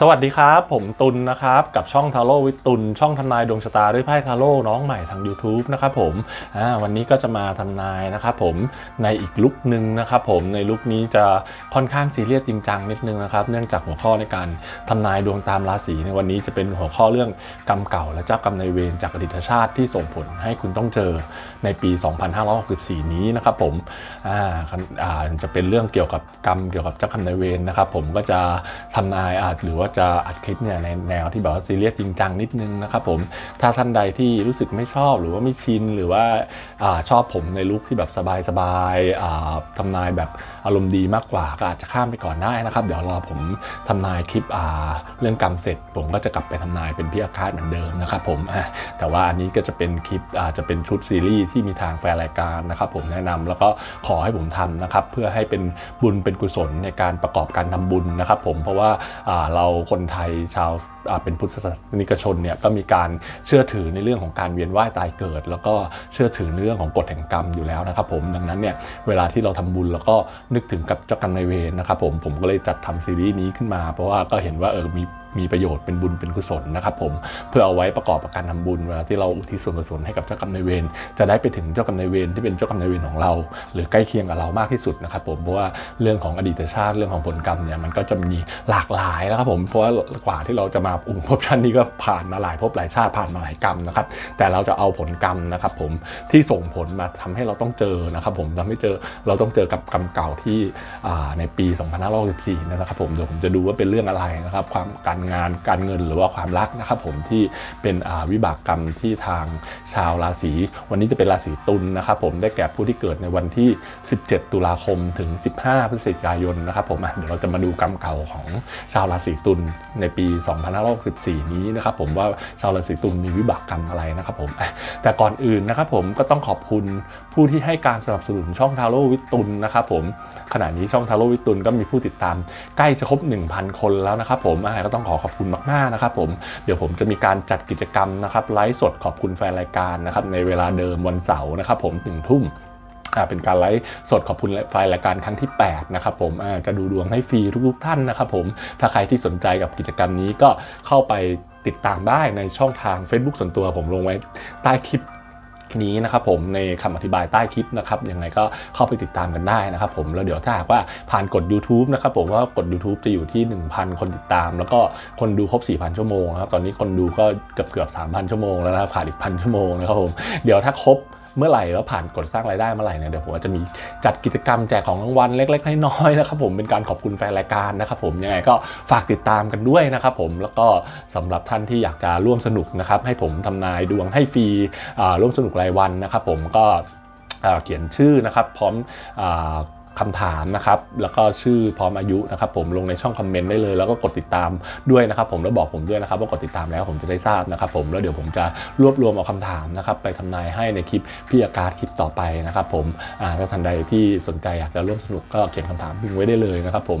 สวัสดีครับ ผมตุลนะครับ กับช่องทาโร่วิตุลช่องทำนายดวงชะตาด้วยไพ่ทาโร่น้องใหม่ทาง YouTube นะครับผมวันนี้ก็จะมาทำนายนะครับผมในอีกลุกหนึ่งนะครับผมในลุกนี้จะค่อนข้างซีเรียสจริงจังนิดนึงนะครับ เนื่องจากหัวข้อในการทำนายดวงตามราศีในวันนี้จะเป็นหัวข้อเรื่องกรรมเก่า และเจ้ากรรมนายเวรจากอดีตชาติที่ส่งผลให้คุณต้องเจอในปี 2564 นี้นะครับผมอาอ่าจะเป็นเรื่องเกี่ยวกับกรรมเกี่ยวกับเจ้ากรรมนายเวรนะครับผมก็จะทำนายอาจหรือว่าจะอัดคลิปเนี่ยในแนวที่แบบว่าซีเรียสจริงจังนิดนึงนะครับผมถ้าท่านใดที่รู้สึกไม่ชอบหรือว่าไม่ชินหรือว่าอาชอบผมในลุคที่แบบสบายๆทำนายแบบอารมณ์ดีมากกว่าก็อาจจะข้ามไปก่อนได้นะครับ เดี๋ยวรอผมทำนายคลิปเรื่องกรรมเสร็จ ผมก็จะกลับไปทำนายเป็นพี่อาคาตเหมือนเดิมนะครับผมแต่ว่าอันนี้ก็จะเป็นคลิปอาจจะเป็นชุดซีรีส์ที่มีทางแฟนรายการนะครับผมแนะนำแล้วก็ขอให้ผมทำนะครับเพื่อให้เป็นบุญเป็นกุศลในการประกอบการทำบุญนะครับผมเพราะว่าอ่าเราคนไทยชาวเป็นพุทธศาสนิกชนเนี่ยก็มีการเชื่อถือในเรื่องของการเวียนว่ายตายเกิด แล้วก็เชื่อถือในเรื่องของกฎแห่งกรรมอยู่แล้วนะครับผมดังนั้นเนี่ยเวลาที่เราทำบุญแล้วก็นึกถึงกับเจ้ากรรมนายเวรนะครับผมผมก็เลยจัดทำซีรีส์นี้ขึ้นมา เพราะว่าก็เห็นว่าเออมี มีประโยชน์เป็นบุญเป็นกุศลนะครับผมเพื่อเอาไว้ประกอบกับการทำบุญเวลาที่เราอุทิศส่วนกุศลให้กับเจ้ากรรมนายเวรจะได้ไปถึงเจ้ากรรมนายเวรที่เป็นเจ้ากรรมนายเวรของเรา หรือใกล้เคียงกับเรามากที่สุดนะครับผมเพราะว่าเรื่องของอดีตชาติเรื่องของผลกรรมเนี่ยมันก็จะมีหลากหลายนะครับผมเพราะว่ากว่าที่เราจะมาอุ้มภพชาตินี้ก็ผ่านมาหลายภพหลายชาติผ่านมาหลายกรรมนะครับแต่เราจะเอาผลกรรมนะครับผมที่ส่งผลมาทำให้เราต้องเจอนะครับผมทำให้เจอเราต้องเจอกับกรรมเก่าที่อ่าในปี 2564นะครับผมเดี๋ยวผมจะดูว่าเป็นเรื่องอะไรนะครับความการงานการเงินหรือว่าความรักนะครับผมที่เป็นวิบากกรรมที่ทางชาวราศีวันนี้จะเป็นราศีตุลนะครับผมได้แก่ผู้ที่เกิดในวันที่ 17 ตุลาคมถึง 15 พฤศจิกายนนะครับผมเดี๋ยวเราจะมาดูกรรมเก่าของชาวราศีตุลในปี 2564 นี้นะครับผมว่าชาวราศีตุลมีวิบากกรรมอะไรนะครับผมแต่ก่อนอื่นนะครับผมก็ต้องขอบคุณผู้ที่ให้การสนับสนุนช่องทาโร่วิทตุลนะครับผมขณะนี้ช่องทาโร่วิทตุลก็มีผู้ติดตามใกล้จะครบ 1,000 คนแล้วนะครับผมก็ต้องขอขอบคุณมากๆนะครับผมเดี๋ยวผมจะมีการจัดกิจกรรมนะครับไลฟ์สดขอบคุณแฟนรายการนะครับในเวลาเดิมวันเสาร์นะครับผมถึงทุ่มเป็นการไลฟ์สดขอบคุณไฟล์รายการครั้งที่ 8 นะครับผมจะดูดวงให้ฟรีทุกท่านนะครับผมถ้าใครที่สนใจกับกิจกรรมนี้ก็เข้าไปติดตามได้ในช่องทาง Facebook ส่วนตัวผมลงไว้ใต้คลิป นี้นะครับผมในคำอธิบายใต้คลิปนะครับยังไงก็เข้าไปติดตามกันได้นะครับผมแล้วเดี๋ยวถ้าหากว่าผ่านกด YouTube นะครับผมว่ากด YouTube จะอยู่ที่ 1,000 คนติดตาม แล้วก็คนดูครบ 4,000 ชั่วโมงนะครับตอนนี้คนดูก็เกือบเกือบ3,000 ชั่วโมงแล้วนะครับขาดอีกพันชั่วโมงนะครับผมเดี๋ยวถ้าครบ เมื่อไหร่แล้วผ่านกดสร้างรายได้เมื่อไหร่เนี่ยเดี๋ยวผมจะมีจัดกิจกรรมแจกของรางวัลเล็กๆน้อยๆนะครับผมเป็นการขอบคุณแฟนรายการนะครับผมยังไงก็ฝากติดตามกันด้วยนะครับผมแล้วก็สำหรับท่านที่อยากจะร่วมสนุกนะครับให้ผมทำนายดวงให้ฟรีร่วมสนุกรายวันนะครับผมก็เขียนชื่อนะครับพร้อม คำถามนะครับแล้วก็ชื่อพร้อมอายุนะครับผมลงในช่องคอมเมนต์ได้เลย แล้วก็กดติดตามด้วยนะครับผมแล้วบอกผมด้วยนะครับว่ากดติดตามแล้วผมจะได้ทราบนะครับผมแล้วเดี๋ยวผมจะรวบรวมเอาคำถามนะครับไปทำนายให้ในคลิปพี่อาการคลิปต่อไปนะครับผมอ่าถ้าท่านใดที่สนใจอยากจะร่วมสนุกก็เขียนคำถามทิ้งไว้ได้เลยนะครับผม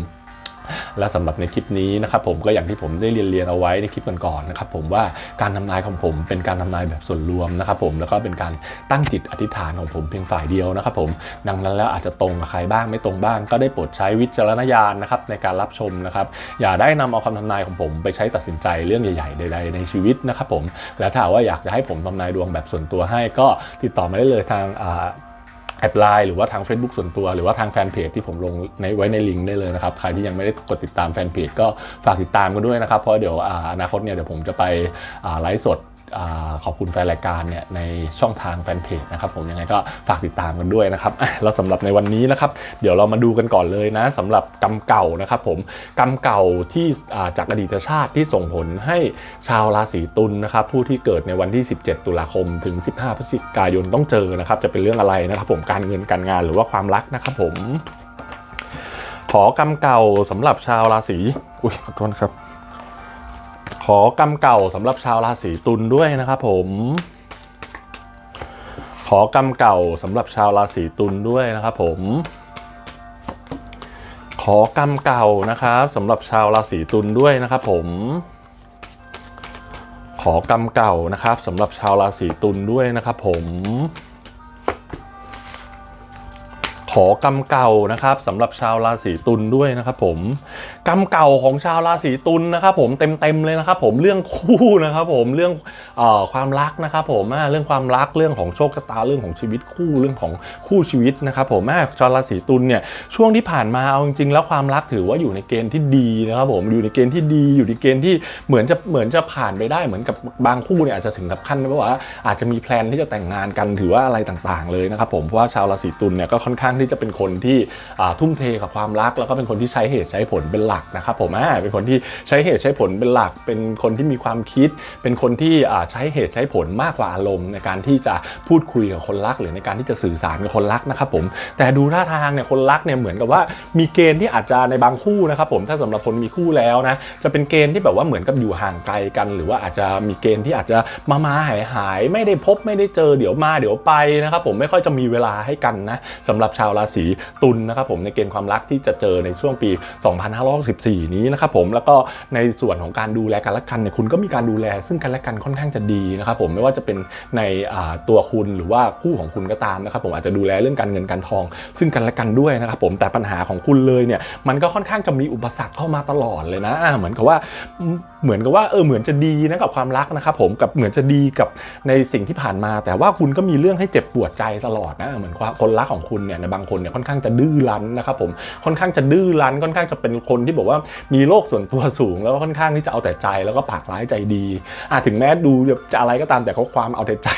และสำหรับในคลิปนี้นะครับผมก็อย่างที่ผมได้เรียนเรียนเอาไว้ในคลิปก่อนๆนะครับผมว่าการทำนายของผมเป็นการทำนายแบบส่วนรวมนะครับผมแล้วก็เป็นการตั้งจิตอธิษฐานของผมเพียงฝ่ายเดียวนะครับผมดังนั้นแล้วอาจจะตรงกับใครบ้างไม่ตรงบ้างก็ได้โปรดใช้วิจารณญาณนะครับในการรับชมนะครับอย่าได้นำเอาคำทำนายของผมไปใช้ตัดสินใจเรื่องใหญ่ๆใดๆในชีวิตนะครับผมและถ้าว่าอยากจะให้ผมทำนายดวงแบบส่วนตัวให้ก็ติดต่อมาได้เลยทางอ่า แอดไลน์หรือว่าทาง Facebook ส่วนตัว หรือว่าทางแฟนเพจที่ผมลงในไว้ในลิงก์ได้เลยนะครับ ใครที่ยังไม่ได้กดติดตามแฟนเพจก็ฝากติดตามกันด้วยนะครับ เพราะเดี๋ยวอนาคตเนี่ยเดี๋ยวผมจะไปไลฟ์สด ขอบคุณแฟนรายการเนี่ยในช่องทางแฟนเพจนะครับผมยังไงก็ฝากติดตามกันด้วยนะครับแล้วสำหรับในวันนี้นะครับเดี๋ยวเรามาดูกันก่อนเลยนะสำหรับกรรมเก่านะครับผมกรรมเก่าที่จากอดีตชาติที่ส่งผลให้ชาวราศีตุลนะครับผู้ที่เกิดในวันที่ 17 ตุลาคมถึง 15 พฤศจิกายนต้องเจอนะครับจะเป็นเรื่องอะไรนะครับผมการเงินการงานหรือว่าความรักนะครับผมขอกรรมเก่าสำหรับชาวราศีอุ้ยขอโทษนครับ อกรรมเก่าสำหรับชาวราศีตุลด้วยนะครับผม ขอกรรมเก่าสำหรับชาวราศีตุลด้วยนะครับผม ขอกรรมเก่านะครับสำหรับชาวราศีตุลด้วยนะครับผม ขอกรรมเก่านะครับสำหรับชาวราศีตุลด้วยนะครับผม ขอกรรมเก่านะครับสำหรับชาวราศีตุลด้วยนะครับผมกรรมเก่าของชาวราศีตุลนะครับผมเต็มๆเลยนะครับผมเรื่องคู่นะครับผมเรื่องอความรักนะครับผมเรื่องความรักเรื่องของโชคชะตาเรื่องของชีวิตคู่เรื่องของคู่ชีวิตนะครับผมอ่ชาวราศีตุลเนี่ยช่วงที่ผ่านมาเอาจริงๆแล้วความรักถือว่าอยู่ในเกณฑ์ที่ดีนะครับผมอยู่ในเกณฑ์ที่ดีอยู่ในเกณฑ์ที่เหมือนจะเหมือนจะผ่านไปได้เหมือนกับบางคู่เนี่ยอาจจะถึงกับขั้นว่าอาจจะมีแพลนที่จะแต่งงานกันถือว่าอะไรต่างๆเลยนะครับผมเพราะว่าชาวราศีตุลเนี่ยก็ค่อนข้างที่จะเป็นคนที่ทุ่มเทกับความรัก แล้วก็เป็นคนที่ใช้เหตุใช้ผลเป็นหลักนะครับผมอ่าเป็นคนที่ใช้เหตุใช้ผลเป็นหลัก เป็นคนที่มีความคิด เป็นคนที่ใช้เหตุใช้ผลมากกว่าอารมณ์ ในการที่จะพูดคุยกับคนรัก หรือในการที่จะสื่อสารกับคนรักนะครับผมแต่ดูท่าทางเนี่ยคนรักเนี่ยเหมือนกับว่ามีเกณฑ์ที่อาจจะในบางคู่นะครับผมถ้าสำหรับคนมีคู่แล้วนะจะเป็นเกณฑ์ที่แบบว่าเหมือนกับอยู่ห่างไกลกัน หรือว่าอาจจะมีเกณฑ์ที่อาจจะมามาหายหายไม่ได้พบไม่ได้เจอเดี๋ยวมาเดี๋ยวไปนะครับผมไม่ค่อยจะมีเวลาให้กันนะสำหรับชาวาวราศีตุลนะครับผมในเกณฑ์ความรักที่จะเจอในช่วงปี 2564 นี้นะครับผมแล้วก็ในส่วนของการดูแลกันและกันเนี่ยคุณก็มีการดูแล ซึ่งกันและกันค่อนข้างจะดีนะครับผมไม่ว่าจะเป็นในตัวคุณหรือว่าคู่ของคุณก็ตามนะครับผมอาจจะดูแลเรื่องการเงินการทอง ซึ่งกันและกันด้วยนะครับผมแต่ปัญหาของคุณเลยเนี่ยมันก็ค่อนข้างจะมีอุปสรรคเข้ามาตลอดเลยนะเหมือนกับว่าเหมือนกับว่าเออเหมือนจะดีนะกับความรักนะครับผมกับเหมือนจะดีกับในสิ่งที่ผ่านมา แต่ว่าคุณก็มีเรื่องให้เจ็บปวดใจตลอดนะเหมือนความคนรักของคุณเนี่ยในบางคนเนี่ยค่อนข้างจะดื้อรั้นนะครับผมค่อนข้างจะดื้อรั้นค่อนข้างจะเป็นคนที่บอกว่ามีโลกส่วนตัวสูง แล้วก็ค่อนข้างที่จะเอาแต่ใจแล้วก็ปากร้ายใจดีอะถึงแม้ดูจะอะไรก็ตามแต่เขาความเอาแต่ใจ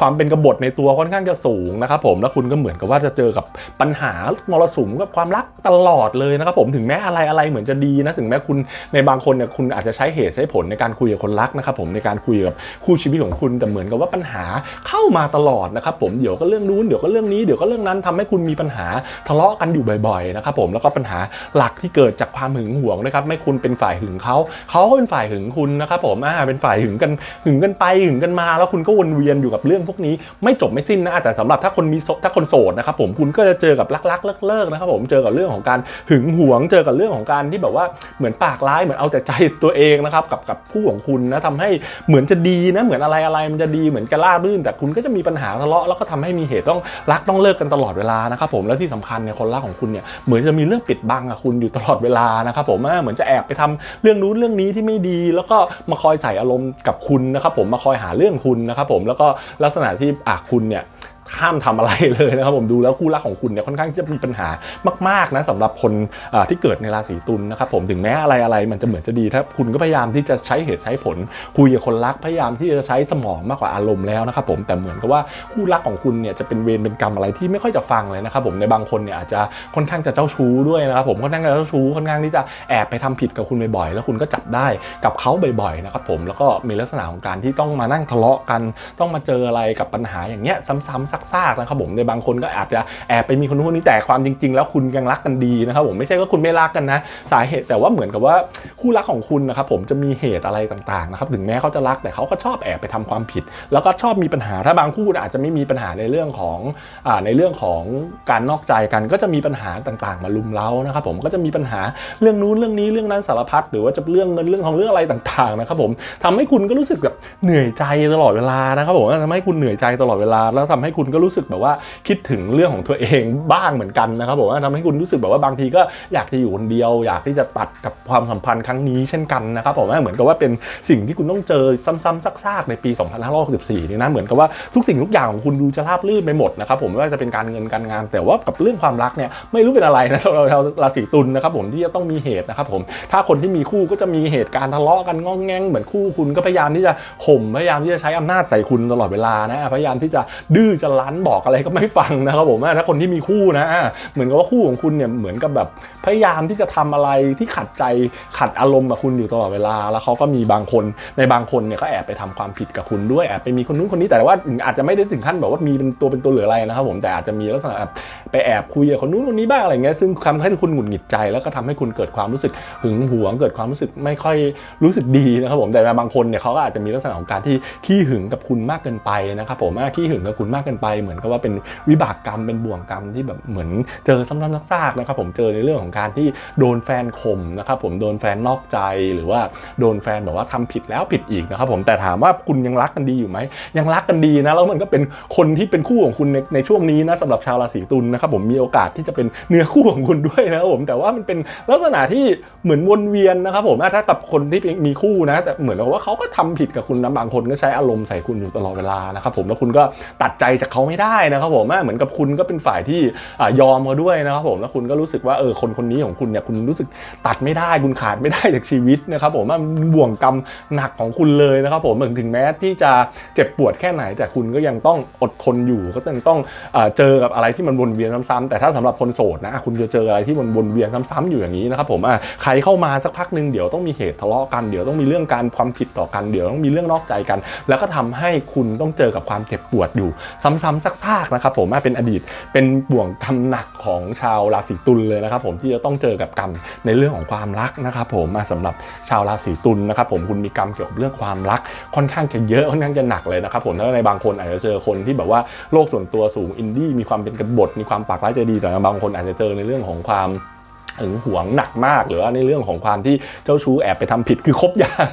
ความเป็นกบฏในตัวค่อนข้างจะสูงนะครับผมแล้วคุณก็เหมือนกับว่าจะเจอกับปัญหามรสุมกับความรักตลอดเลยนะครับผมถึงแม้อะไรอะไรเหมือนจะดีนะถึงแม้คุณในบางคนเนี่ยคุณอาจจะใช้เหตุใช้ผลในการคุยกับคนรักนะครับผมในการคุยกับคู่ชีวิตของคุณแต่เหมือนกับว่าปัญหาเข้ามาตลอดนะครับผมเดี๋ยวก็เรื่องนู้นเดี๋ยวก็เรื่องนี้เดี๋ยวก็เรื่องนั้นทำให้คุณมีปัญหาทะเลาะกันอยู่บ่อยๆนะครับผมแล้วก็ปัญหาหลักที่เกิดจากความหึงหวงนะครับไม่คุณเป็นฝ่ายหึงเขาเขาก็เป็นฝ่ายหึงคุณนะครับผมอ่าเป็นฝ่ายหึงกันหึงกันไปหึงกันมา แล้วคุณก็วนเวียนอยู่กับเรื่องพวกนี้ไม่จบไม่สิ้นนะแต่สำหรับถ้าคนมีโสถ้าคนโสดนะครับผมคุณก็จะเจอกับรักๆเลิกๆนะครับผมเจอกับเรื่องของการหึงหวง เจอกับเรื่องของการที่แบบว่าเหมือนปากร้ายเหมือนเอาแต่ใจตัวเองนะครับกับกับคู่ของคุณนะทำให้เหมือนจะดีนะเหมือนอะไรอะไรมันจะดีเหมือนกระล่ารื่น แต่คุณก็จะมีปัญหาทะเลาะแล้วก็ทำให้มีเหตุต้องรักต้องเลิกกันตลอดเวลานะครับผมแล้วที่สำคัญเนี่ยคนรักของคุณเนี่ยเหมือนจะมีเรื่องปิดบังอะคุณอยู่ตลอดเวลานะครับผมเหมือนจะแอบไปทำเรื่องนู้นเรื่องนี้ที่ไม่ดี แล้วก็มาคอยใส่อารมณ์กับคุณนะครับผมมาคอยหาเรื่องคุณนะครับผมแล้วก็ลักษณะที่อะคุณเนี่ย ห้ามทำอะไรเลยนะครับผมดูแล้วคู่รักของคุณเนี่ยค่อนข้างจะมีปัญหามากๆนะสำหรับคนที่เกิดในราศีตุลนะครับผมถึงแม้อะไรอะไรมันจะเหมือนจะดีถ้าคุณก็พยายามที่จะใช้เหตุใช้ผลคุยกับคนรักพยายามที่จะใช้สมองมากกว่าอารมณ์แล้วนะครับผมแต่เหมือนกับว่าคู่รักของคุณเนี่ยจะเป็นเวรเป็นกรรมอะไรที่ไม่ค่อยจะฟังเลยนะครับผมในบางคนเนี่ยอาจจะค่อนข้างจะเจ้าชู้ด้วยนะครับผมค่อนข้างจะเจ้าชู้ค่อนข้างที่จะแอบไปทำผิดกับคุณบ่อยๆแล้วคุณก็จับได้กับเขาบ่อยๆนะครับผมแล้วก็มีลักษณะของการที่ต้องมานั่งทะเลาะกัน ต้องมาเจออะไรกับปัญหาอย่างเงี้ยซ้ำๆซากๆนะครับผมในบางคนก็อาจจะแอบไปมีคนนู้นคนนี้แต่ความจริง ๆ แล้วคุณยังรักกันดีนะครับผมไม่ใช่ว่าคุณไม่รักกันนะ สาเหตุแต่ว่าเหมือนกับว่าคู่รักของคุณนะครับผมจะมีเหตุอะไรต่างๆนะครับถึงแม้เขาจะรักแต่เขาก็ชอบแอบไปทำความผิด แล้วก็ชอบมีปัญหาถ้าบางคู่อาจจะไม่มีปัญหาในเรื่องของอในเรื่องของการนอกใจกัน ก็จะมีปัญหาต่างๆ มาลุมเล้านะครับผมก็จะมีปัญหาเรื่องนู้นเรื่องนี้เรื่องนั้นสารพัดหรือว่าจะเรื่องเงินเรื่องของเรื่องอะไรต่างๆนะครับผมทำให้คุณก็รู้สึกแบบเหนื่อยใจตลอดเวลานะครับผมทำให้คุณเหนื่อยใจตลอดเวลาแล้วทำให้คุณก็รู้สึกแบบว่าคิดถึงเรื่องของตัวเองบ้างเหมือนกันนะครับผมทำให้คุณรู้สึกแบบว่าบางทีก็อยากจะอยู่คนเดียว อยากที่จะตัดกับความสัมพันธ์ครั้งนี้เช่นกันนะครับผมเหมือนกับว่าเป็นสิ่งที่คุณต้องเจอซ้ำๆซากๆในปี 2564นี่นะเหมือนกับว่าทุกสิ่งทุกอย่างของคุณดูจะราบรื่นไปหมดนะครับผมไม่ว่าจะเป็นการเงินการงาน แต่ว่ากับเรื่องความรักเนี่ยไม่รู้เป็นอะไรนะเราเราราศีตุลนะครับผมที่จะต้องมีเหตุนะครับผมถ้าคนที่มีคู่ก็จะมีเหตุการณ์ทะเลาะกันงองแงงเหมือนคู่คุณก็พยายามที่จะข่มพยายามที่จะใช้อำนาจใส่คุณตลอดเวลานะพยายามที่จะดื้อจะรั้นบอกอะไรก็ไม่ฟังนะครับผมถ้าคนที่มีคู่นะเหมือนกับว่าคู่ของคุณเนี่ยเหมือนกับแบบพยายามที่จะทำอะไรที่ขัดใจขัดอารมณ์กับคุณอยู่ตลอดเวลา แล้วเขาก็มีบางคนในบางคนเนี่ยก็แอบไปทำความผิดกับคุณด้วยแอบไปมีคนนู้นคนนี้แต่ว่าอาจจะไม่ได้ถึงขั้นแบบว่ามีเป็นตัวเป็นตัวหรืออะไรนะครับผมแต่อาจจะมีลักษณะแบบไปแอบคุยกับคนนู้นคนนี้บ้างอะไรเงี้ยซึ่งทำให้คุณหงุดหงิดใจ แล้วก็ทำให้คุณเกิดความรู้สึกหึงหวง เกิดความรู้สึกไม่ค่อยรู้สึกดีนะครับผมแต่บางคนเนี่ยเขาก็อาจจะมีลักษณะของการที่ขี้หึงกับคุณมากเกินไปนะครับผมขี้หึงกับคุณมากเกินไปเหมือนกับว่าเป็นวิบากกรรมเป็นบ่วงกรรมที่แบบเหมือนเจอซ้ำๆซากๆนะครับผมเจอในเรื่องของการที่โดนแฟนข่มนะครับผมโดนแฟนนอกใจหรือว่าโดนแฟนแบบว่าทำผิดแล้วผิดอีกนะครับผมแต่ถามว่าคุณยังรักกันดีอยู่ไหมยังรักกันดีนะแล้วมันก็เป็นคนที่เป็นคู่ของคุณในในช่วงนี้นะสำหรับชาวราศีตุลนะครับผมมีโอกาสที่จะเป็นเนื้อคู่ของคุณด้วยนะครับผมแต่ว่ามันเป็นลักษณะที่เหมือนวนเวียนนะครับผมถ้ากับคนที่มีคู่นะแต่เหมือนกับว่าเขาก็ทำผิดกับคุณนะบางคนก็ใช้อารมณ์ใส่คุณอยู่ตลอดเวลานะครับผมแล้วคุณก็ตัดใจจากเขาไม่ได้นะครับผมอ่เหมือนกับคุณก็เป็นฝ่ายที่อยอมเขาด้วยนะครับผมแล้วคุณก็รู้สึกว่าเออคนคนนี้ของคุณเนี่ยคุณรู้สึกตัดไม่ได้คุณขาดไม่ได้จากชีวิตนะครับผมว่ามันบ่วงกรรมหนักของคุณเลยนะครับผมถึงแม้ที่จะเจ็บปวดแค่ไหน แต่คุณก็ยังต้องอดทนอยู่ก็ยังต้องเอ่อเจอกับอะไรที่มันวนเวียนซ้ำๆแต่ถ้าสำหรับคนโสดนะคุณจะเจออะไรที่มันวนเวียนซ้ำๆอยู่อย่างนี้นะครับผมใครเข้ามาสักพักหนึ่งเดี๋ยวต้องมีเหตุทะเลาะกันเดี๋ยวต้องมีเรื่องการความผิดต่อกันเดี๋ยวต้องมีเรื่องนอกใจกัน แล้วก็ทำให้คุณต้องเจอกับความเจ็บปวดอยู่ซ้ซ้ำๆซากๆนะครับผมเป็นอดีตเป็นบ่วงกรรมหนักของชาวราศีตุลเลยนะครับผมที่จะต้องเจอกับกรรมในเรื่องของความรักนะครับผมอะสำหรับชาวราศีตุลนะครับผมคุณมีกรรมเกี่ยวกับเรื่องความรักค่อนข้างจะเยอะค่อนข้างจะหนักเลยนะครับผมถ้าในบางคนอาจจะเจอคนที่แบบว่าโลกส่วนตัวสูงอินดี้มีความเป็นกบฏมีความปากร้ายใจดีแต่บางคนอาจจะเจอในเรื่องของความ หึงหวงหนักมาก หรือว่าในเรื่องของความที่เจ้าชู้แอบไปทำผิดคือครบอย่าง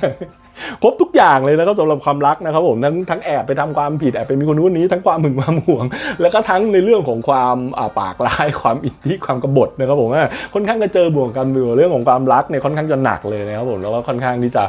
ครบทุกอย่างเลยนะครับสำหรับความรักนะครับผมทั้งทั้งแอบไปทำความผิดแอบไปมีคนนู้นนี้ทั้งความหึงความหวง แล้วก็ทั้งในเรื่องของความอ่าปากร้ายความอินทีความกบฏนะครับผมค่อนข้างจะเจอบ่วงกันอยู่เรื่องของความรักเนี่ยค่อนข้างจะหนักเลยนะครับผมแล้วก็ค่อนข้างที่จะ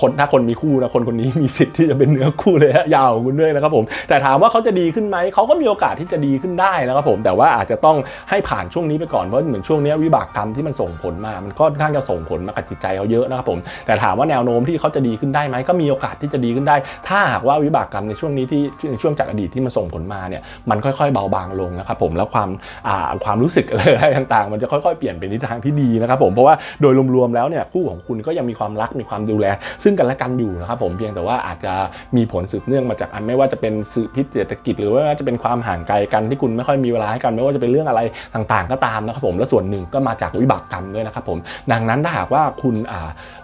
คนถ้าคนมีคู่นะคนคนนี้มีสิทธิ์ที่จะเป็นเนื้อคู่เลยฮะยาวของคุณด้วยนะครับผมแต่ถามว่าเขาจะดีขึ้นไหมเขาก็มีโอกาสที่จะดีขึ้นได้นะครับผมแต่ว่าอาจจะต้องให้ผ่านช่วงนี้ไปก่อนเพราะเหมือนช่วงนี้วิบากกรรมที่มันส่งผลมา มันก็ค่อนข้างจะส่งผลมากับจิตใจเขาเยอะนะครับผมแต่ถามว่าแนวโน้มที่เขาจะดีขึ้นได้ไหมก็มีโอกาสที่จะดีขึ้นได้ ถ้าหากว่าวิบากกรรมในช่วงนี้ที่ในช่วงจากอดีตที่มันส่งผลมาเนี่ยมันค่อยๆ เบาบางลงนะครับผมแล้วความอ่าความรู้สึกอะไรต่างๆ มันจะค่อยๆเปลี่ยนเป็นทิศทางที่ดีนะครับผมเพราะว่าโดยรวมๆแล้วเนี่ยคู่ของคุณก็ยังมีความรักมีความดูแลซึ่งกันและกันอยู่นะครับผมเพียงแต่ว่าอาจจะมีผลสืบเนื่องมาจากอันไม่ว่าจะเป็นสื่อพิษเศรษฐกิจ หรือว่าจะเป็นความห่างไกลกันที่คุณไม่ค่อยมีเวลาให้กันไม่ว่าจะเป็นเรื่องอะไรต่างๆ ก็ตามนะครับผมและส่วนหนึ่งก็มาจากวิบากกรรมด้วยนะครับผมดังนั้นถ้าหากว่าคุณ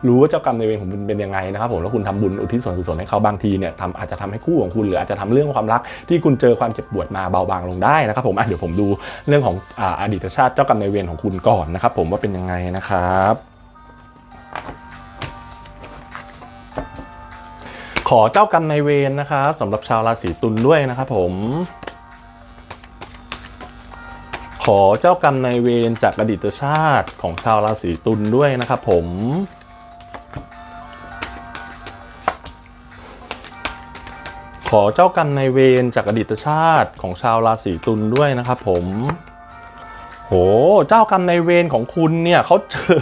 รู้ว่าเจ้ากรรมในเวรของคุณเป็นยังไงนะครับผมแล้วคุณทำบุญอุทิศส่วนกุศลให้เขาบางทีเนี่ยทำอาจจะทำให้คู่ของคุณหรืออาจจะทำเรื่องความรักที่คุณเจอความเจ็บปวดมาเบาบางลงได้นะครับผมเดี๋ยวผมดูเรื่องของออดีตชาติเจ้ากรรมในเวรของคุณก่อนนะครับผมว่าเป็นยังไงนะครับ ขอเจ้ากรรมนายเวรนะครับสำหรับชาวราศีตุลด้วยนะครับผม ขอเจ้ากรรมนายเวรจากอดีตชาติของชาวราศีตุลด้วยนะครับผมขอเจ้ากรรมนายเวรจากอดีตชาติของชาวราศีตุลด้วยนะครับผม โห เจ้ากรรมในเวรของคุณเนี่ยเขาเจอ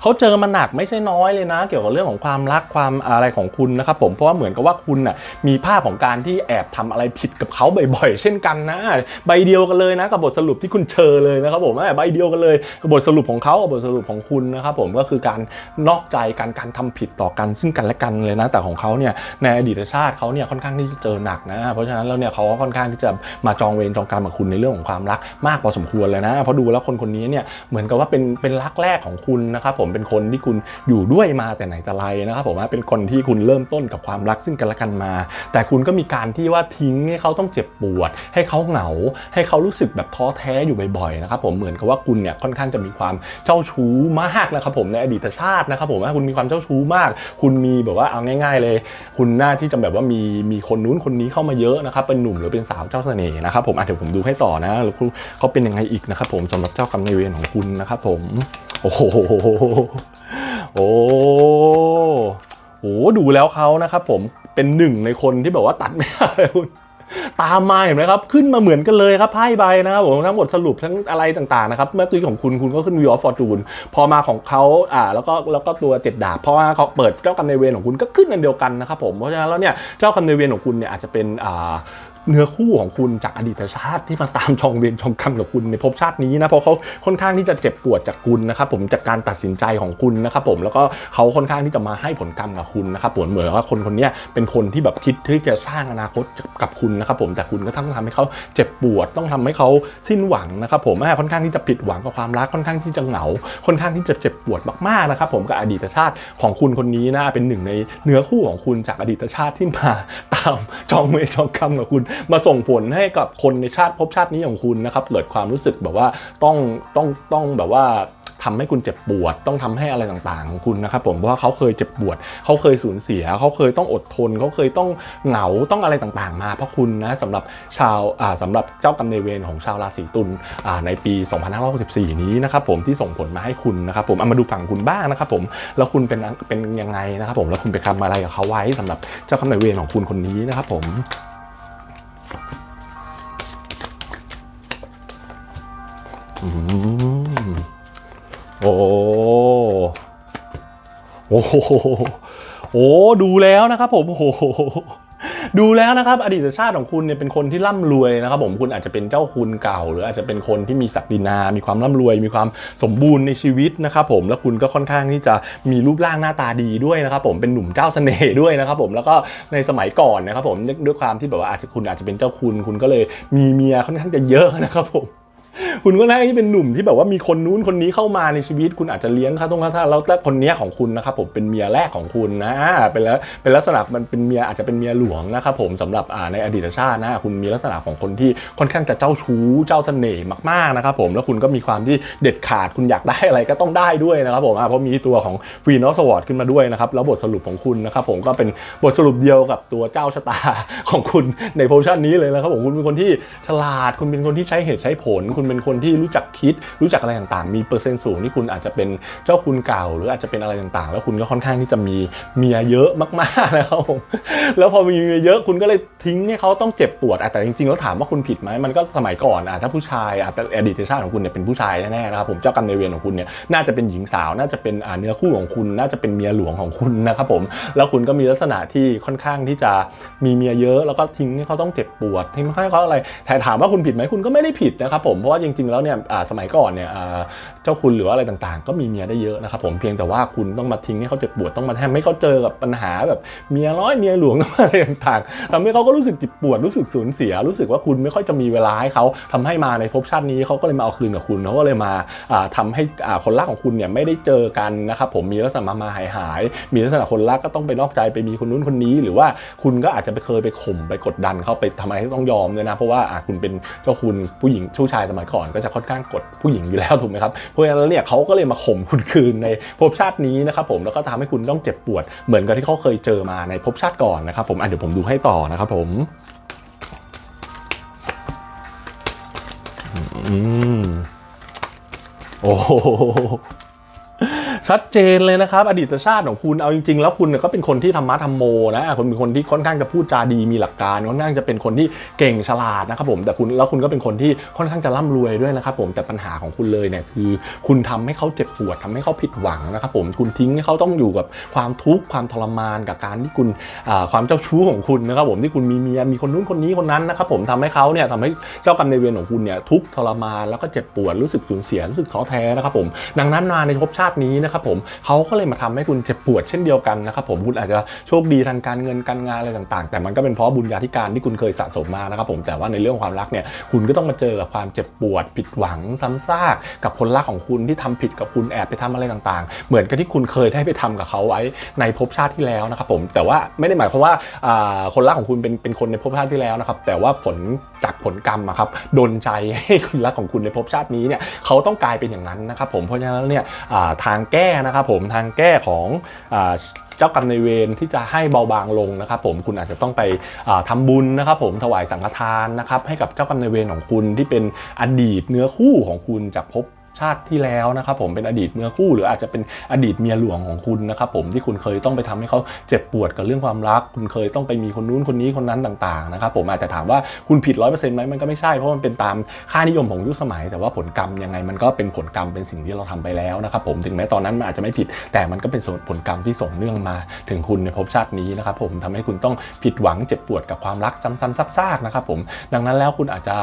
เขาเจอมาหนักไม่ใช่น้อยเลยนะ เกี่ยวกับเรื่องของความรักความอะไรของคุณนะครับผมเพราะว่าเหมือนกับว่าคุณน่ะมีภาพของการที่แอบทำอะไรผิดกับเขาบ่อยๆ เช่นกันนะ ใบเดียวกันเลยนะกับบทสรุปที่คุณเจอเลยนะครับผมใบเดียวกันเลยกับบทสรุปของเขากับบทสรุปของคุณนะครับผมก็คือการนอกใจการการทำผิดต่อกันซึ่งกันและกันเลยนะ แต่ของเขาเนี่ยในอดีตชาติเขาเนี่ยค่อนข้างที่จะเจอหนักนะ เพราะฉะนั้นแล้วเนี่ยเขาก็ค่อนข้างที่จะมาจองเวรจองกรรมกับคุณในเรื่องของความรักมากพอสมควรเลยนะเพราะดูแล้วคนคนนี้เนี่ยเหมือนกับว่าเป็นเป็นรักแรกของคุณนะครับผมเป็นคนที่คุณอยู่ด้วยมาแต่ไหนแต่ไรนะครับผมว่าเป็นคนที่คุณเริ่มต้นกับความรักซึ่งกันและกันมา แต่คุณก็มีการที่ว่าทิ้งให้เขาต้องเจ็บปวด ให้เขาเหงา ให้เขารู้สึกแบบท้อแท้อยู่บ่อยๆนะครับผมเหมือนกับว่าคุณเนี่ยค่อนข้างจะมีความเจ้าชู้มากนะครับผมในอดีตชาตินะครับผมว่าคุณมีความเจ้าชู้มาก คุณมีแบบว่าเอาง่าย ๆ เลย คุณน่าที่จะแบบว่ามีมีคนนู้นคนนี้เข้ามาเยอะนะครับเป็นหนุ่มหรือเป็นสาวเจ้าเสน่ห์นะครับผมอะเดี๋ยวผมดูให้ต่อนะแล้วเขาเป็นยังไงอีกนะครับผมสำหรับเจ้ากรรมนายเวรของคุณนะครับผม โอ้โหโอ้โหดูแล้วเขานะครับผมเป็นหนึ่งในคนที่แบบว่าตัดไม่ได้คุณตามมาเห็นไหมครับ ขึ้นมาเหมือนกันเลยครับไพ่ใบนะครับผมทั้งหมดสรุปทั้งอะไรต่างๆนะครับ เมื่อกี้ของคุณคุณก็ขึ้นวิวออฟฟอร์จูนพอมาของเขาอ่าแล้วก็แล้วก็ตัวเจ็ดดาบเพราะว่าเขาเปิดเจ้ากรรมนายเวรของคุณก็ขึ้นอันเดียวกันนะครับผมเพราะฉะนั้นแล้วเนี่ยเจ้ากรรมนายเวรของคุณเนี่ยอาจจะเป็นอ่า เนื้อคู่ของคุณจากอดีตชาติที่มาตามชองเวรชองกรรมกับคุณในภพชาตินี้นะเพราะเขาค่อนข้างที่จะเจ็บปวดจากคุณนะครับผมจากการตัดสินใจของคุณนะครับผมแล้วก็เขาค่อนข้างที่จะมาให้ผลกรรมกับคุณนะครับผมเหมือนว่าคนคนนี้เป็นคนที่แบบคิดที่จะสร้างอนาคตกับคุณนะครับผมแต่คุณก็ต้องทำให้เขาเจ็บปวดต้องทำให้เขาสิ้นหวังนะครับผมค่อนข้างที่จะผิดหวังกับความรักค่อนข้างที่จะเหงา ค่อนข้างที่จะเจ็บปวดมากๆนะครับผมกับอดีตชาติของคุณคนนี้นะเป็นหนึ่งในเนื้อคู่ของคุณจากอดีตชาติที่มาตามจองเวรจองกรรมกับคุณมาส่งผลให้กับคนในชาติภพชาตินี้ของคุณนะครับเกิดความรู้สึกแบบว่าต้องต้องต้องแบบว่าทำให้คุณเจ็บปวด ต้องทำให้อะไรต่างๆของคุณนะครับผมเพราะว่าเขาเคยเจ็บปวด เขาเคยสูญเสีย เขาเคยต้องอดทน เขาเคยต้องเหงาต้องอะไรต่างๆ มาเพราะคุณนะสำหรับชาวอ่าสำหรับเจ้ากรรมนายเวรของชาวราศีตุลอ่าในปี 2564 นี้นะครับผมที่ส่งผลมาให้คุณนะครับผมเอามาดูฝั่งคุณบ้างนะครับผมแล้วคุณเป็นเป็นยังไงนะครับผมแล้วคุณไปทำอะไรกับเขาไว้สำหรับเจ้ากรรมนายเวรของคุณคนนี้นะครับผม โอ้โอ้โหโอ้ดูแล้วนะครับผมโอ้โหดูแล้วนะครับ อดีตชาติของคุณเนี่ยเป็นคนที่ร่ำรวยนะครับผมคุณอาจจะเป็นเจ้าคุณเก่า หรืออาจจะเป็นคนที่มีศักดินา มีความร่ำรวย มีความสมบูรณ์ในชีวิตนะครับผมแล้วคุณก็ค่อนข้างที่จะมีรูปร่างหน้าตาดีด้วยนะครับผมเป็นหนุ่มเจ้าเสน่ห์ด้วยนะครับผมแล้วก็ในสมัยก่อนนะครับผมด้วยความที่แบบว่าอาจจะคุณอาจจะเป็นเจ้าคุณ คุณก็เลยมีเมียค่อนข้างจะเยอะนะครับผม คุณก็น่าที่เป็นหนุ่มที่แบบว่ามีคนนู้นคนนี้เข้ามาในชีวิต คุณอาจจะเลี้ยงค่าตรงค่าท่าแล้วแต่คนนี้ของคุณนะครับผมเป็นเมียแรกของคุณนะเป็นแล้วเป็นลักษณะมันเป็นเมียอาจจะเป็นเมียหลวงนะครับผมสำหรับในอดีตชาตินะคุณมีลักษณะของคนที่ค่อนข้างจะเจ้าชู้เจ้าเสน่ห์มากๆนะครับผมแล้วคุณก็มีความที่เด็ดขาดคุณอยากได้อะไรก็ต้องได้ด้วยนะครับผมเพราะมีตัวของวีนอสวอร์ดขึ้นมาด้วยนะครับแล้วบทสรุปของคุณนะครับผมก็เป็นบทสรุปเดียวกับตัวเจ้าชะตาของคุณในโพชั่นนี้เลยนะครับผมคุณเป็นคนที่ฉลาด คุณเป็นคนที่ใช้เหตุใช้ผลคุณเป็นคนที่รู้จักคิด รู้จักอะไรต่างๆ มีเปอร์เซ็นต์สูงที่คุณอาจจะเป็นเจ้าคุณเก่า หรืออาจจะเป็นอะไรต่างๆ แล้วคุณก็ค่อนข้างที่จะมีเมียเยอะมากๆนะครับผมแล้วพอมีเมียเยอะคุณก็เลยทิ้งให้เขาต้องเจ็บปวดแต่จริงๆแล้วถามว่าคุณผิดไหมมันก็สมัยก่อนอะถ้าผู้ชายอะแต่อดีตชาติของคุณเนี่ยเป็นผู้ชายแน่ๆนะครับผมเจ้ากรรมนายเวรของคุณเนี่ยน่าจะเป็นหญิงสาวน่าจะเป็นเนื้อคู่ของคุณ น่าจะเป็นเมียหลวงของคุณนะครับผมแล้วคุณก็มีลักษณะที่ค่อนข้างที่จะมีเมียเยอะ แล้วก็ทิ้งให้เขาต้องเจ็บปวดทิ้งให้เขาอะไรแต่ถามว่าคุณผิดไหมคุณก็ไม่ได้ผิดนะครับผมเพราะว่าจริงๆแล้วเนี่ยสมัยก่อนเนี่ยเจ้าคุณหรือว่าอะไรต่างๆ ก็มีเมียได้เยอะนะครับผมเพียงแต่ว่าคุณต้องมาทิ้งให้เขาเจ็บปวดต้องมาทำให้เขาเจอกับปัญหาแบบเมียร้อยเมียหลวงอะไรต่างๆทำให้เขาก็รู้สึกเจ็บปวดรู้สึกสูญเสีย รู้สึกว่าคุณไม่ค่อยจะมีเวลาให้เขาทำให้มาในภพชาตินี้เขาก็เลยมาเอาคืนกับคุณเขาก็เลยมาอ่าทำให้คนรักของคุณเนี่ยไม่ได้เจอกันนะครับผมมีลักษณะมามาหายหายมีลักษณะคนรักก็ต้องไปนอกใจไปมีคนนู้นคนนี้ หรือว่าคุณก็อาจจะไปเคยไปข่มไปกดดันเขาไปทำอะไรที่ต้องยอมด้วยนะเพราะว่าอ่าคุณเป็นเจ้าคุณผู้หญิงผู้ชายสมัยก่อนก็จะค่อนข้างกดผู้หญิงอยู่แล้วถูกไหมครับเพราะฉะนั้นเนี่ยเขาก็เลยมาข่มคุณคืนในภพชาตินี้นะครับผมแล้วก็ทำให้คุณต้องเจ็บปวด เหมือนกับที่เขาเคยเจอมาในภพชาติก่อนนะครับผมอะเดี๋ยวผมดูให้ต่อนะครับผมอืมโอ้ ชัดเจนเลยนะครับ อดีตชาติของคุณเอาจริง ๆ แล้วคุณเนี่ยก็เป็นคนที่ธรรมะธรรมโมนะคุณเป็นคนที่ค่อนข้างจะพูดจาดีมีหลักการค่อนข้างจะเป็นคนที่เก่งฉลาดนะครับผมแต่คุณแล้วคุณก็เป็นคนที่ค่อนข้างจะร่ำรวยด้วยนะครับผมแต่ปัญหาของคุณเลยเนี่ยคือ คุณทำให้เขาเจ็บปวดทำให้เขาผิดหวังนะครับผมคุณทิ้งให้เขาต้องอยู่กับความทุกข์ความทรมานกับการที่คุณความเจ้าชู้ของคุณนะครับผมที่คุณมีเมียมีคนนู้นคนนี้คนนั้นนะครับผมทำให้เขาเนี่ยทำให้เจ้ากรรมนายเวรของคุณเนี่ยทุกข์ทรมานแล้วก็เจ็บปวดรู้สึกสูญเสียรู้สึกท้อแท้นะครับผมดังนั้นมาในภพชาตินี้นะครับผมเขาก็เลยมาทำให้คุณเจ็บปวดเช่นเดียวกันนะครับผมคุณอาจจะโชคดีทางการเงินการงานอะไรต่างๆ แต่มันก็เป็นเพราะบุญญาธิการที่คุณเคยสะสมมานะครับผมแต่ว่าในเรื่องความรักเนี่ยคุณก็ต้องมาเจอกับความเจ็บปวดผิดหวังซ้ำซากกับคนรักของคุณที่ทำผิดกับคุณแอบไปทำอะไรต่างๆ เหมือนกับที่คุณเคยได้ไปทำกับเขาไว้ในภพชาติที่แล้วนะครับผมแต่ว่าไม่ได้หมายความว่าคนรักของคุณเป็นเป็นคนในภพชาติที่แล้วนะครับแต่ว่าผลจากผลกรรมครับดนใจให้คนรักของคุณในภพชาตินี้เนี่ยเขาต้องกลายเป็นอย่างนั้นนะครับผมเพราะฉะนั้นเนี่ยทางแก้นะครับผมทางแก้ของอเจ้ากรรมในเวรที่จะให้เบาบางลงนะครับผมคุณอาจจะต้องไปทำทำบุญนะครับผมถวายสังฆทานนะครับให้กับเจ้ากรรมในเวรของคุณที่เป็นอดีตเนื้อคู่ของคุณจากภพ ชาติที่แล้วนะครับผมเป็นอดีตเนื้อคู่ หรืออาจจะเป็นอดีตเมียหลวงของคุณนะครับผมที่คุณเคยต้องไปทำให้เขาเจ็บปวดกับเรื่องความรัก คุณเคยต้องไปมีคนนู้นคนนี้คนนั้นต่างๆนะครับผมอาจจะถามว่าคุณผิดร้อยเปอร์เซ็นต์ไหมมันก็ไม่ใช่เพราะมันเป็นตามค่านิยมของยุคสมัย แต่ว่าผลกรรมยังไงมันก็เป็นผลกรรมเป็นสิ่งที่เราทำไปแล้วนะครับผมถึงแม้ตอนนั้นมันอาจจะไม่ผิด แต่มันก็เป็นผลกรรมที่ส่งเนื่องมา ถึงคุณในภพชาตินี้นะครับผมทำให้คุณต้องผิดหวังเจ็บปวดกับความรักซ้ำๆซากๆนะครับผมดังนั้นแล้วคุณอาจจะ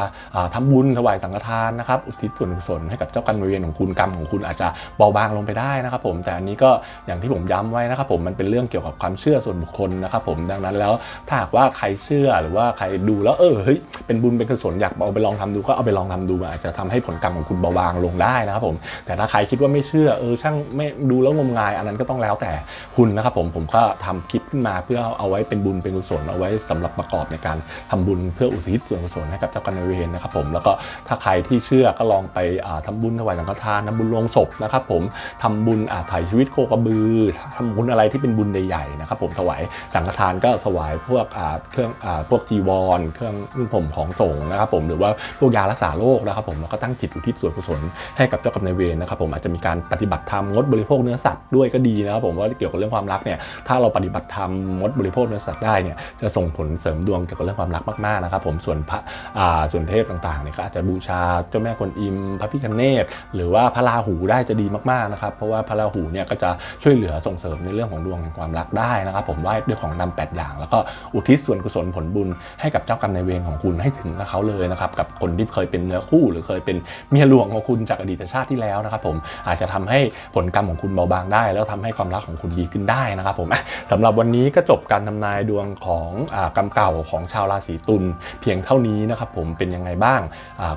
ทำาบุญถวายสังฆทานนะครับอุทิศส่วนกุศลให้กับเจ้ากรรมรมนายเวรของคุณกรรมของคุณอาจจะเบาบางลงไปได้นะครับผมแต่อันนี้ก็อย่างที่ผมย้ำไว้นะครับผมมันเป็นเรื่องเกี่ยวกับความเชื่อส่วนบุคคลนะครับผมดังนั้นแล้วถ้าหากว่าใครเชื่อหรือว่าใครดูแล้วเออเฮ้ยเป็นบุญเป็นกุศลอยากเอาไปลองทำดูก็เอาไปลองทำดูอาจจะทำให้ผลกรรมของคุณเบาบางลงได้นะครับผมแต่ถ้าใครคิดว่าไม่เชื่อเออช่างไม่ดูแล้วงมงาย อันนั้นก็ต้องแล้วแต่คุณนะครับผมผมก็ทำคลิปขึ้นมาเพื่อเอาไว้เป็นบุญเป็นกุศลเอาไว้สำหรับประกอบในการทำบุญเพื่ออุทิศส่วนกุศลให้กับเจ้ากรรมนายเวรนะครับผมแล้วก็ถ้าใครที่เชื่อก็ลองไปอ่าบุญถวายสังฆทานทำบุญลงศพนะครับผมทำบุญอาถ่ายชีวิตโคกระบือทำบุญอะไรที่เป็นบุญใหญ่ๆนะครับผมถวายสังฆทานก็ถวายพวกเครื่องอพวกจีวร เครื่องนุ่งผมของสงฆ์นะครับผมหรือว่าพวกยารักษาโรคนะครับผมแล้วก็ตั้งจิตอุทิศส่วนกุศลให้กับเจ้ากรรมนายเวรนะครับผมอาจจะมีการปฏิบัติธรรมงดบริโภคเนื้อสัตว์ด้วยก็ดีนะครับผมว่าเกี่ยวกับเรื่องความรักเนี่ยถ้าเราปฏิบัติธรรมงดบริโภคเนื้อสัตว์ได้เนี่ยจะส่งผลเสริมดวงเกี่ยวกับเรื่องความรักมากๆนะครับผมส่วนพระส่วนเทพต่างๆเนี่ยก็อาจจะบูชาเจ้าแม่กวนอิมพระพิฆเนศหรือว่าพระราหูได้จะดีมากๆนะครับ เพราะว่าพระราหูเนี่ยก็จะช่วยเหลือส่งเสริมในเรื่องของดวงแห่งความรักได้นะครับ ผมไหว้ด้วยของนำแปดอย่าง แล้วก็อุทิศส่วนกุศลผลบุญให้กับเจ้ากรรมนายเวรของคุณให้ถึงเขาเลยนะครับกับคนที่เคยเป็นเนื้อคู่ หรือเคยเป็นเมียหลวงของคุณจากอดีตชาติที่แล้วนะครับ ผมอาจจะทำให้ผลกรรมของคุณเบาบางได้ แล้วทำให้ความรักของคุณดีขึ้นได้นะครับ ผมอะสำหรับวันนี้ก็จบการทำนายดวงของอกรรมเก่าของชาวราศีตุลเพียงเท่านี้นะครับ ผมเป็นยังไงบ้าง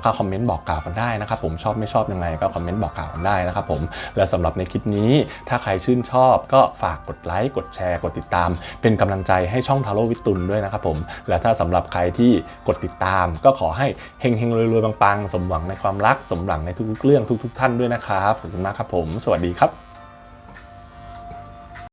ก็คอมเมนต์บอกกล่าวกันได้นะครับ ผมชอบไม่ชอบยังไงก็คอมเมนต์บอกกล่าวกันได้นะครับผม และสำหรับในคลิปนี้ ถ้าใครชื่นชอบก็ฝากกดไลค์กดแชร์ กดติดตาม เป็นกำลังใจให้ช่องทาโร่วิตุลด้วยนะครับผม และถ้าสำหรับใครที่กดติดตาม ก็ขอให้เฮงเฮงรวยๆปังๆสมหวังในความรักสมหวังในทุกๆเรื่องทุก ๆ ท่านด้วยนะครับขอบคุณมากครับผม สวัสดีครับ